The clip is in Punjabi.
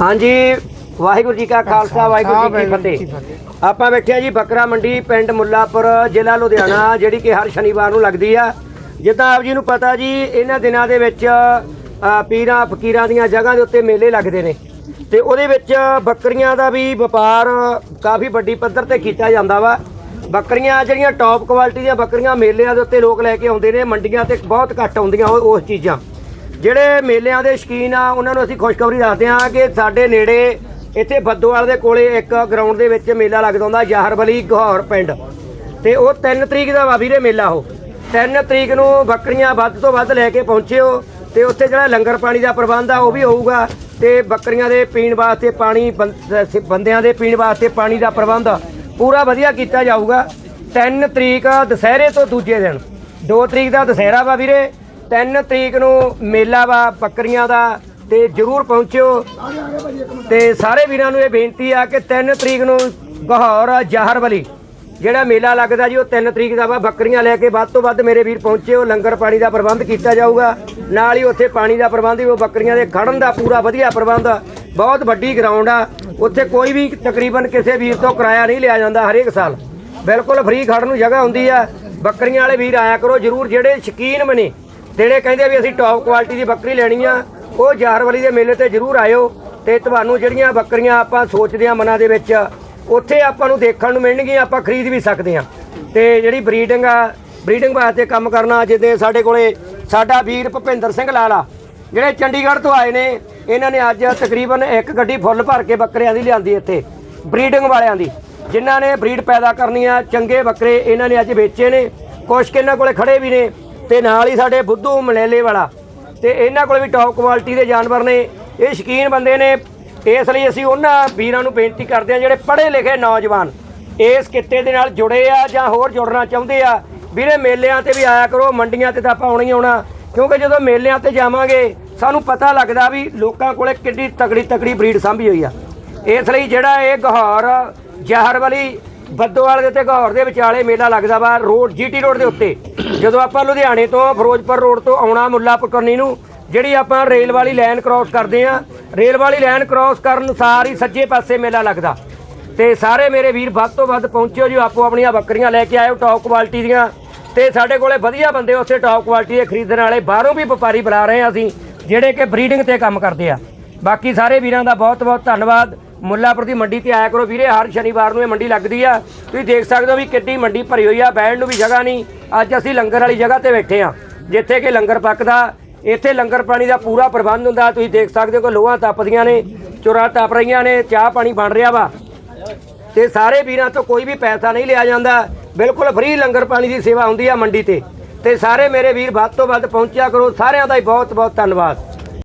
ਹਾਂਜੀ ਵਾਹਿਗੁਰੂ ਜੀ ਕਾ ਖਾਲਸਾ ਵਾਹਿਗੁਰੂ ਜੀ ਕੀ ਫਤਿਹ। ਆਪਾਂ ਬੈਠੇ ਜੀ ਬੱਕਰਾ ਮੰਡੀ ਪਿੰਡ ਮੁੱਲਾਪੁਰ ਜ਼ਿਲ੍ਹਾ ਲੁਧਿਆਣਾ ਜਿਹੜੀ ਕਿ ਹਰ ਸ਼ਨੀਵਾਰ ਨੂੰ ਲੱਗਦੀ ਆ। ਜਿੱਦਾਂ ਆਪ ਜੀ ਨੂੰ ਪਤਾ ਜੀ ਇਹਨਾਂ ਦਿਨਾਂ ਦੇ ਵਿੱਚ ਪੀਰਾਂ ਫਕੀਰਾਂ ਦੀਆਂ ਜਗ੍ਹਾ ਦੇ ਉੱਤੇ ਮੇਲੇ ਲੱਗਦੇ ਨੇ। ਤੇ ਉਹਦੇ ਵਿੱਚ ਬੱਕਰੀਆਂ ਦਾ ਵੀ ਵਪਾਰ ਕਾਫੀ ਵੱਡੀ ਪੱਧਰ ਤੇ ਕੀਤਾ ਜਾਂਦਾ ਵਾ। ਬੱਕਰੀਆਂ ਜਿਹੜੀਆਂ ਟੌਪ ਕੁਆਲਿਟੀ ਦੀਆਂ ਬੱਕਰੀਆਂ ਮੇਲਿਆਂ ਦੇ ਉੱਤੇ ਲੋਕ ਲੈ ਕੇ ਆਉਂਦੇ ਨੇ ਮੰਡੀਆਂ ਤੇ ਬਹੁਤ ਘੱਟ ਆਉਂਦੀਆਂ ਉਹ ਉਸ ਚੀਜ਼ਾਂ। ਜਿਹੜੇ ਮੇਲਿਆਂ ਦੇ ਸ਼ਕੀਨ ਆ, ਉਹਨਾਂ ਨੂੰ ਅਸੀਂ ਖੁਸ਼ਖਬਰੀ ਦੱਸਦੇ ਹਾਂ ਕਿ ਸਾਡੇ ਨੇੜੇ ਇੱਥੇ ਬੱਦੋਵਾਲ ਦੇ ਕੋਲੇ ਇੱਕ ਗਰਾਊਂਡ ਦੇ ਵਿੱਚ ਮੇਲਾ ਲੱਗਦਾ ਹੁੰਦਾ ਯਾਹਰਬਲੀ ਗਹੌਰ ਪਿੰਡ। ਤੇ ਉਹ 3 ਤਰੀਕ ਦਾ ਵਾ ਵੀਰੇ ਮੇਲਾ ਉਹ। 3 ਤਰੀਕ ਨੂੰ ਬੱਕਰੀਆਂ ਵੱਧ ਤੋਂ ਵੱਧ ਲੈ ਕੇ ਪਹੁੰਚਿਓ ਤੇ ਉੱਥੇ ਜਿਹੜਾ ਲੰਗਰ ਪਾਣੀ ਦਾ ਪ੍ਰਬੰਧ ਆ, ਉਹ ਵੀ ਹੋਊਗਾ ਤੇ ਬੱਕਰੀਆਂ ਦੇ ਪੀਣ ਵਾਸਤੇ ਪਾਣੀ, ਬੰ- ਬੰਦਿਆਂ ਦੇ ਪੀਣ ਵਾਸਤੇ ਪਾਣੀ ਦਾ ਪ੍ਰਬੰਧ ਪੂਰਾ ਵਧੀਆ ਕੀਤਾ ਜਾਊਗਾ। 3 ਤਰੀਕ ਦੁਸਹਿਰੇ ਤੋਂ ਦੂਜੇ ਦਿਨ। 2 ਤਰੀਕ ਦਾ ਦੁਸਹਿਰਾ ਵਾ ਵੀਰੇ। 3 ਤਰੀਕ ਨੂੰ ਮੇਲਾ ਵਾ ਬੱਕਰੀਆਂ ਦਾ ਤੇ ਜਰੂਰ ਪਹੁੰਚਿਓ। ਤੇ ਸਾਰੇ ਵੀਰਾਂ ਨੂੰ ਇਹ ਬੇਨਤੀ ਆ ਕਿ 3 ਤਰੀਕ ਨੂੰ ਗਹੌਰ ਜਹਰਬਲੀ ਜਿਹੜਾ ਮੇਲਾ ਲੱਗਦਾ ਜੀ, ਉਹ 3 ਤਰੀਕ ਦਾ ਵਾ। ਬੱਕਰੀਆਂ ਲੈ ਕੇ ਵੱਧ ਤੋਂ ਵੱਧ ਮੇਰੇ ਵੀਰ ਪਹੁੰਚਿਓ। ਲੰਗਰ ਪਾਣੀ ਦਾ ਪ੍ਰਬੰਧ ਕੀਤਾ ਜਾਊਗਾ। ਨਾਲ ਹੀ ਉੱਥੇ ਪਾਣੀ ਦਾ ਪ੍ਰਬੰਧ ਵੀ, ਉਹ ਬੱਕਰੀਆਂ ਦੇ ਖੜਨ ਦਾ ਪੂਰਾ ਵਧੀਆ ਪ੍ਰਬੰਧ। ਆ। ਬਹੁਤ ਵੱਡੀ ਗਰਾਊਂਡ ਆ। ਉੱਥੇ ਕੋਈ ਵੀ ਤਕਰੀਬਨ ਕਿਸੇ ਵੀਰ ਤੋਂ ਕਿਰਾਇਆ ਨਹੀਂ ਲਿਆ ਜਾਂਦਾ ਹਰੇਕ ਸਾਲ। ਬਿਲਕੁਲ ਫ੍ਰੀ ਖੜਨ ਨੂੰ ਜਗ੍ਹਾ ਹੁੰਦੀ ਆ। ਬੱਕਰੀਆਂ ਵਾਲੇ ਵੀਰ ਆਇਆ ਕਰੋ। ਜਰੂਰ ਜਿਹੜੇ ਸ਼ਕੀਨ ਬਣੇ ਜਿਹੜੇ ਕਹਿੰਦੇ ਵੀ ਅਸੀਂ ਟੌਪ ਕੁਆਲਿਟੀ ਦੀ ਬੱਕਰੀ ਲੈਣੀ ਆ, ਉਹ ਜਾਰਵਲੀ ਦੇ ਮੇਲੇ ਤੇ ਜਰੂਰ ਆਇਓ ਤੇ ਤੁਹਾਨੂੰ ਜਿਹੜੀਆਂ ਬੱਕਰੀਆਂ ਆਪਾਂ ਸੋਚਦੇ ਆ ਮਨਾਂ ਦੇ ਵਿੱਚ, ਉੱਥੇ ਆਪਾਂ ਨੂੰ ਦੇਖਣ ਨੂੰ ਮਿਲਣਗੀਆਂ, ਆਪਾਂ ਖਰੀਦ ਵੀ ਸਕਦੇ ਆ ਤੇ ਜਿਹੜੀ ਬਰੀਡਿੰਗ ਆ ਬਰੀਡਿੰਗ ਵਾਸਤੇ ਕੰਮ ਕਰਨਾ, ਜਿੱਦੇ ਸਾਡੇ ਕੋਲੇ ਸਾਡਾ ਵੀਰ ਭੁਪਿੰਦਰ ਸਿੰਘ ਲਾਲਾ ਜਿਹੜੇ ਚੰਡੀਗੜ੍ਹ ਤੋਂ ਆਏ ਨੇ, ਇਹਨਾਂ ਨੇ ਅੱਜ ਤਕਰੀਬਨ ਇੱਕ ਗੱਡੀ ਫੁੱਲ ਭਰ ਕੇ ਬੱਕਰਿਆਂ ਦੀ ਲਿਆਂਦੀ ਇੱਥੇ ਬਰੀਡਿੰਗ ਵਾਲਿਆਂ ਦੀ। ਜਿਨ੍ਹਾਂ ਨੇ ਬਰੀਡ ਪੈਦਾ ਕਰਨੀ ਆ, ਚੰਗੇ ਬੱਕਰੇ ਇਹਨਾਂ ਨੇ ਅੱਜ ਵੇਚੇ ਨੇ, ਕੁਛ ਕੁ ਇਹਨਾਂ ਕੋਲੇ ਖੜੇ ਵੀ ਨੇ ਤੇ ਨਾਲ ਹੀ ਸਾਡੇ ਬੁੱਧੂ ਮਲੇਲੇ ਵਾਲਾ। ਤੇ ਇਹਨਾਂ ਕੋਲ ਵੀ ਟੌਪ ਕੁਆਲਿਟੀ ਦੇ ਜਾਨਵਰ ਨੇ। ਇਹ ਸ਼ਕੀਨ ਬੰਦੇ ਨੇ। ਇਸ ਲਈ ਅਸੀਂ ਉਹਨਾਂ ਵੀਰਾਂ ਨੂੰ ਬੇਨਤੀ ਕਰਦੇ ਆ ਜਿਹੜੇ ਪੜ੍ਹੇ ਲਿਖੇ ਨੌਜਵਾਨ, ਇਸ ਕਿੱਤੇ ਦੇ ਨਾਲ ਜੁੜੇ ਆ ਜਾਂ ਹੋਰ ਜੁੜਨਾ ਚਾਹੁੰਦੇ ਆ, ਵੀਰੇ ਮੇਲਿਆਂ ਤੇ ਵੀ ਆਇਆ ਕਰੋ, ਮੰਡੀਆਂ ਤੇ ਤਾਂ ਆਪਾਂ ਆਉਣਾ ਹੀ ਆਉਣਾ। ਕਿਉਂਕਿ ਜਦੋਂ ਮੇਲਿਆਂ ਤੇ ਜਾਵਾਂਗੇ, ਸਾਨੂੰ ਪਤਾ ਲੱਗਦਾ ਵੀ ਲੋਕਾਂ ਕੋਲੇ ਕਿੰਨੀ ਤਕੜੀ ਤਕੜੀ ਬਰੀਡ ਸਾਂਭੀ ਹੋਈ ਆ। ਇਸ ਲਈ ਜਿਹੜਾ ਇਹ ਗਹੌਰ, ਜ਼ਹਿਰ ਵਾਲੀ ਬੱਦੋਵਾਲ ਦੇ ਤੇ ਗਹੌਰ ਦੇ ਵਿਚਾਲੇ ਮੇਲਾ ਲੱਗਦਾ ਵਾ, ਰੋਡ ਜੀਟੀ ਰੋਡ ਦੇ ਉੱਤੇ। ਜਦੋਂ ਆਪਾਂ ਲੁਧਿਆਣੇ ਤੋਂ ਫਿਰੋਜ਼ਪੁਰ ਰੋਡ ਤੋਂ ਆਉਣਾ ਮੁੱਲਾ ਕਰਨੀ ਨੂੰ, ਜਿਹੜੀ ਆਪਾਂ ਰੇਲ ਵਾਲੀ ਲਾਈਨ ਕ੍ਰਾਸ ਕਰਦੇ ਆ ਰੇਲ ਵਾਲੀ ਲਾਈਨ ਕ੍ਰਾਸ ਕਰਨ ਸਾਰ ਹੀ ਸੱਜੇ ਪਾਸੇ ਮੇਲਾ ਲੱਗਦਾ। ਤੇ ਸਾਰੇ ਮੇਰੇ ਵੀਰ ਵੱਧ ਤੋਂ ਵੱਧ ਪਹੁੰਚਿਓ ਜੀ, ਆਪੋ ਆਪਣੀਆਂ ਬੱਕਰੀਆਂ ਲੈ ਕੇ ਆਇਓ ਟੌਪ ਕੁਆਲਿਟੀ ਦੀਆਂ। ਤੇ ਸਾਡੇ ਕੋਲੇ ਵਧੀਆ ਬੰਦੇ ਉੱਥੇ ਟੌਪ ਕੁਆਲਿਟੀ ਦੇ ਖਰੀਦਣ ਵਾਲੇ, ਬਾਹਰੋਂ ਵੀ ਵਪਾਰੀ ਬੁਲਾ ਰਹੇ ਆ ਅਸੀਂ, ਜਿਹੜੇ ਕਿ ਬਰੀਡਿੰਗ ਤੇ ਕੰਮ ਕਰਦੇ ਆ। ਬਾਕੀ ਸਾਰੇ ਵੀਰਾਂ ਦਾ ਬਹੁਤ ਬਹੁਤ ਧੰਨਵਾਦ। ਮੁੱਲਾਪੁਰ ਦੀ ਮੰਡੀ ਤੇ ਆਇਆ ਕਰੋ ਵੀਰੇ, ਹਰ ਸ਼ਨੀਵਾਰ ਨੂੰ ਇਹ ਮੰਡੀ ਲੱਗਦੀ ਆ। ਤੁਸੀਂ ਦੇਖ ਸਕਦੇ ਹੋ ਵੀ ਕਿੱਡੀ ਮੰਡੀ ਭਰੀ ਹੋਈ ਆ ਬੈਠਣ ਨੂੰ ਵੀ ਜਗ੍ਹਾ ਨਹੀਂ। ਅੱਜ ਅਸੀਂ ਲੰਗਰ ਵਾਲੀ ਜਗ੍ਹਾ ਤੇ ਬੈਠੇ ਆ, ਜਿੱਥੇ ਕਿ ਲੰਗਰ ਪੱਕਦਾ ਇੱਥੇ ਲੰਗਰ ਪਾਣੀ ਦਾ ਪੂਰਾ ਪ੍ਰਬੰਧ ਹੁੰਦਾ। ਤੁਸੀਂ ਦੇਖ ਸਕਦੇ ਹੋ ਕਿ ਲੋਹਾਂ ਤਪਦੀਆਂ ਨੇ, ਚੁਰਾ ਤਪ ਰਹੀਆਂ ਨੇ, ਚਾਹ ਪਾਣੀ ਬਣ ਰਿਹਾ ਵਾ। ਤੇ ਸਾਰੇ ਵੀਰਾਂ ਤੋਂ ਕੋਈ ਵੀ ਪੈਸਾ ਨਹੀਂ ਲਿਆ ਜਾਂਦਾ। ਬਿਲਕੁਲ ਫ੍ਰੀ ਲੰਗਰ ਪਾਣੀ ਦੀ ਸੇਵਾ ਹੁੰਦੀ ਆ ਮੰਡੀ ਤੇ। ਤੇ ਸਾਰੇ ਮੇਰੇ ਵੀਰ ਵੱਧ ਤੋਂ ਵੱਧ ਪਹੁੰਚਿਆ ਕਰੋ। ਸਾਰਿਆਂ ਦਾ ਹੀ ਬਹੁਤ ਬਹੁਤ ਧੰਨਵਾਦ।